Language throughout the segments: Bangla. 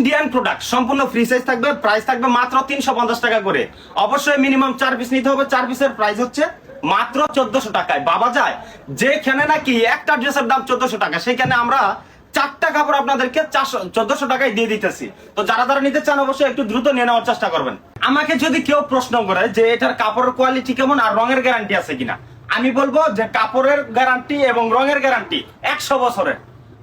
ইন্ডিয়ান প্রোডাক্ট সম্পূর্ণ ফ্রি সাইজ থাকবে প্রাইস থাকবে মাত্র তিনশো পঞ্চাশ টাকা করে। অবশ্যই মিনিমাম চার পিস নিতে হবে, চার পিসের প্রাইস হচ্ছে মাত্র চোদ্দশো টাকায়। বাবা যায়, যেখানে নাকি একটা ড্রেসের দাম চোদ্দশো টাকা, সেখানে আমরা চারটা কাপড় আপনাদেরকে চোদ্দশো টাকায় দিয়ে দিতেছি। তো যারা যারা নিতে চান, অবশ্যই একটু দ্রুত নিয়ে নেওয়ার চেষ্টা করবেন। আমাকে যদি কেউ প্রশ্ন করে যে এটার কাপড়ের কোয়ালিটি কেমন আর রঙের গ্যারান্টি আছে কিনা, আমি বলব যে কাপড়ের গ্যারান্টি এবং রঙের গ্যারান্টি একশো বছরের।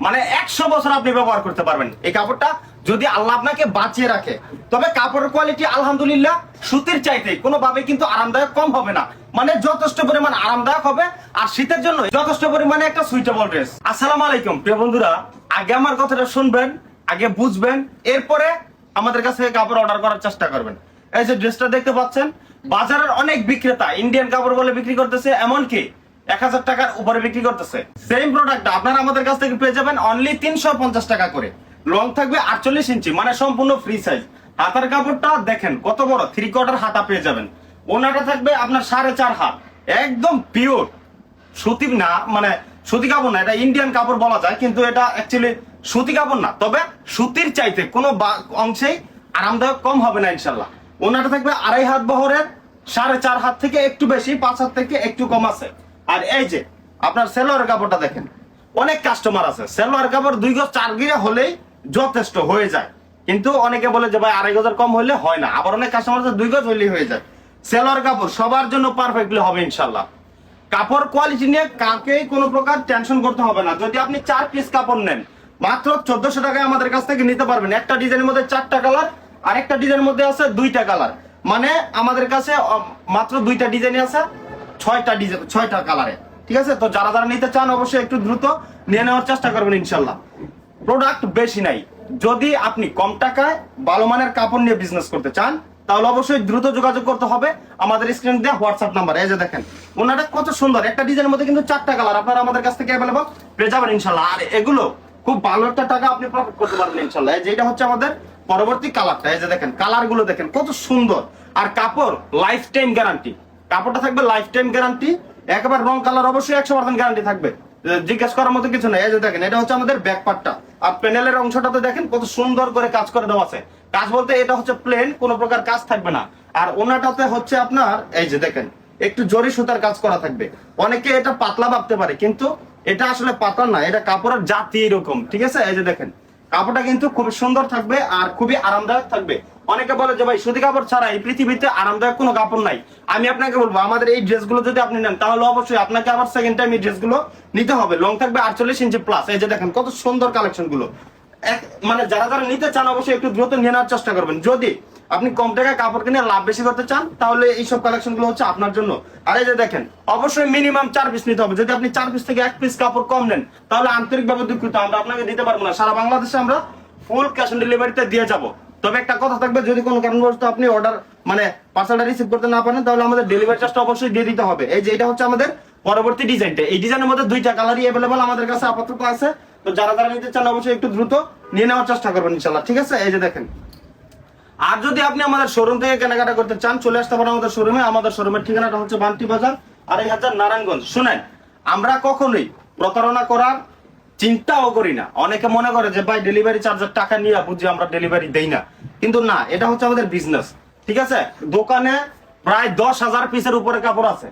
মানে একশো বছর আপনি ব্যবহার করতে পারবেন। এই কাপড়টা যদি আল্লাহ আপনাকে বাঁচিয়ে রাখে, তবে কাপড়ের কোয়ালিটি আলহামদুলিল্লাহ সুতির চাইতে কোনোভাবে কিন্তু আরামদায়ক কম হবে না। মানে যথেষ্ট পরিমাণ আরামদায়ক হবে, আর শীতের জন্য যথেষ্ট পরিমাণে একটা সুইটেবল ড্রেস আসসালামু আলাইকুম, প্রিয় বন্ধুরা, আগে আমার কথাটা শুনবেন, আগে বুঝবেন, এরপরে আমাদের কাছে কাপড় অর্ডার করার চেষ্টা করবেন। এই যে ড্রেসটা দেখতে পাচ্ছেন, বাজারের অনেক বিক্রেতা ইন্ডিয়ান কাপড় বলে বিক্রি করতেছে, এমনকি এক হাজার টাকার উপরে বিক্রি করতেছে। সেম প্রোডাক্ট আপনারা আমাদের কাছ থেকে পেয়ে যাবেন অনলি তিনশো পঞ্চাশ টাকা করে। লং থাকবে আটচল্লিশ ইঞ্চি মানে সম্পূর্ণ ফ্রি সাইজ হাতার কাপড়টা দেখেন কত বড় থ্রি কোয়ার্টার হাতা পেয়ে যাবেন। ওনাটা থাকবে আপনার সাড়ে চার হাত। একদম পিওর সুতি না মানে সুতি কাপড় না, এটা ইন্ডিয়ান কাপড় বলা যায়, কিন্তু এটা অ্যাকচুয়ালি সুতি কাপড় না। তবে সুতির চাইতে কোনো অংশেই আরামদায়ক কম হবে না ইনশাল্লাহ। ওনাটা থাকবে আড়াই হাত বহরের, সাড়ে চার হাত থেকে একটু বেশি, পাঁচ হাত থেকে একটু কম আছে। আর এই যে, আপনার সেলোয়ার কাপড়টা দেখেন, অনেক কাস্টমার আছে। সেলোয়ার কাপড় দুই গজ চার গিরে হলেই যথেষ্ট হয়ে যায়। কিন্তু অনেকে বলে যে ভাই আড়াই গজের কম হলে হয় না। আবার অনেক কাস্টমার দুই গজ হলেই হয়ে যায়। সেলোয়ার কাপড়, সবার জন্য পারফেক্টলি হবে ইনশাল্লাহ কাপড় কোয়ালিটি নিয়ে কাকেই কোনো প্রকার টেনশন করতে হবে না। যদি আপনি চার পিস কাপড় নেন, মাত্র চোদ্দশো টাকায় আমাদের কাছ থেকে নিতে পারবেন। একটা ডিজাইনের মধ্যে চারটা কালার আর একটা ডিজাইনের মধ্যে আছে দুইটা কালার মানে আমাদের কাছে মাত্র দুইটা ডিজাইন আছে, ছয়টা ডিজাইন ছয়টা কালারে ঠিক আছে? তো যারা যারা নিতে চান অবশ্যই একটু দ্রুত নিয়ে নেওয়ার চেষ্টা করবেন ইনশাল্লাহ প্রোডাক্ট বেশি নাই। যদি আপনি কম টাকায় ভালো মানের কাপড় নিয়ে বিজনেস করতে চান, তাহলে অবশ্যই দ্রুত যোগাযোগ করতে হবে। আমাদের স্ক্রিন দেওয়া হোয়াটসঅ্যাপ নাম্বার এই যে দেখেন। ওনাটা কত সুন্দর। একটা ডিজাইনের মধ্যে কিন্তু চারটা কালার আপনারা আমাদের কাছ থেকে অ্যাভেলেবল পেয়ে যাবেন ইনশাল্লাহ আর এগুলো খুব ভালো একটা টাকা আপনি প্রফিট করতে পারবেন ইনশাল্লাহ এই যে এটা হচ্ছে আমাদের পরবর্তী কালারটা এই যে দেখেন কালারগুলো দেখেন, কত সুন্দর। আর কাপড় লাইফ টাইম গ্যারান্টি কাপড়টা থাকবে লাইফ টাইম গ্যারান্টি একেবারে রং কালার অবশ্যই একশো পার্সেন্ট গ্যারান্টি থাকবে। জিজ্ঞেস করার মতো কিছু নেই। এই যে দেখেন, এটা হচ্ছে আমাদের ব্যাক পার্টটা আর প্যানেলের অংশটাতে দেখেন, কত সুন্দর করে কাজ করে দেওয়া আছে। কাজ বলতে এটা হচ্ছে প্লেন কোনো প্রকার কাজ থাকবে না। আর ওনাটাতে হচ্ছে আপনার, এই যে দেখেন, একটু জরি সুতার কাজ করা থাকবে। অনেকে এটা পাতলা ভাবতে পারে, কিন্তু এটা আসলে পাতলা না, এটা কাপড়ের জাতি এরকম, ঠিক আছে? এই যে দেখেন, কাপড়টা কিন্তু খুব সুন্দর থাকবে আর খুবই আরামদায়ক থাকবে। অনেকে বলে যে ভাই সুতি কাপড় ছাড়া এই পৃথিবীতে আরামদায়ক কোনো কাপড় নাই। আমি আপনাকে বলব, আমাদের এই ড্রেসগুলো যদি আপনি নেন, তাহলে অবশ্যই আপনাকে আবার সেকেন্ড টাইম এই ড্রেসগুলো নিতে হবে। লং থাকবে আটচল্লিশ ইঞ্চি প্লাস এই যে দেখেন, কত সুন্দর কালেকশনগুলো মানে যারা যারা নিতে চান, অবশ্যই একটু দ্রুত নিয়ে নেওয়ার চেষ্টা করবেন। যদি আপনি কম টাকায় কাপড় কিনে লাভ বেশি করতে চান, তাহলে এইসব কালেকশনগুলো হচ্ছে আপনার জন্য। আর এই যে দেখেন, অবশ্যই মিনিমাম চার পিস নিতে হবে। যদি আপনি চার পিস থেকে এক পিস কাপড় কম নেন, তাহলে আন্তরিকভাবে দুঃখিত, আমরা আপনাকে দিতে পারব না। সারা বাংলাদেশে আমরা ফুল ক্যাশ অন ডেলিভারিতে দিয়ে যাব। তবে একটা কথা থাকবে, যদি কোনো কারণবশত আপনি অর্ডার মানে পার্সেলটা রিসিভ করতে না পারেন, তাহলে আমাদের ডেলিভারি চার্জটা অবশ্যই দিয়ে দিতে হবে। এই যে এটা হচ্ছে আমাদের পরবর্তী ডিজাইনটা এই ডিজাইনের মধ্যে দুইটা কালারই অ্যাভেলেবল আমাদের কাছে আপাতত আছে। তো যারা যারা নিতে চান, অবশ্যই একটু দ্রুত নিয়ে নেওয়ার চেষ্টা করবেন ইনশাল্লাহ ঠিক আছে? এই যে দেখেন। আর যদি আপনি আমাদের শোরুম থেকে কেনাকাটা করতে চান, চলে আসতে পারেন আমাদের শোরুমে আমাদের শোরুমের ঠিকানাটা হচ্ছে বান্টি বাজার আর এই হাজার নারায়ণগঞ্জ। শুনেন, আমরা কখনোই প্রতারণা করার চিন্তাও করি না। অনেকে মনে করে যে, ভাই ডেলিভারি চার্জের টাকা নিয়ে বুঝি আমরা ডেলিভারি দেই না। কিন্তু না, এটা হচ্ছে আমাদের বিজনেস ঠিক আছে? দোকানে প্রায় দশ হাজার পিসের উপরে কাপড় আছে।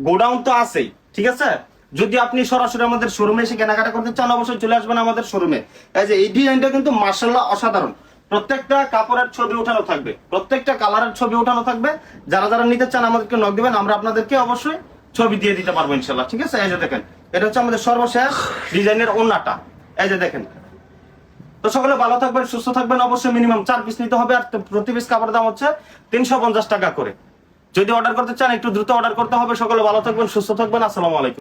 গোডাউন তো আছেই। ঠিক আছে? যদি আপনি সরাসরি আমাদের শোরুমে এসে কেনাকাটা করতে চান, অবশ্যই চলে আসবেন আমাদের শোরুমে এই যে, এই ডিজাইনটা কিন্তু মার্শাল্লাহ অসাধারণ। প্রত্যেকটা কাপড়ের ছবি উঠানো থাকবে। প্রত্যেকটা কালারের ছবি উঠানো থাকবে। যারা যারা নিতে চান, আমাদেরকে নক দিবেন। আমরা আপনাদেরকে অবশ্যই ছবি দিয়ে দিতে পারব ইনশাল্লাহ ঠিক আছে? এই যে দেখেন, এটা হচ্ছে আমাদের সর্বশেষ ডিজাইনের ওনাটা এই যে দেখেন। তো সকলে ভালো থাকবেন, সুস্থ থাকবেন, অবশ্যই মিনিমাম চার পিস নিতে হবে আর প্রতি পিস কাপড়ের দাম হচ্ছে তিনশো পঞ্চাশ টাকা করে। যদি অর্ডার করতে চান, একটু দ্রুত অর্ডার করতে হবে। সকলে ভালো থাকবেন, সুস্থ থাকবেন। আসসালামু আলাইকুম।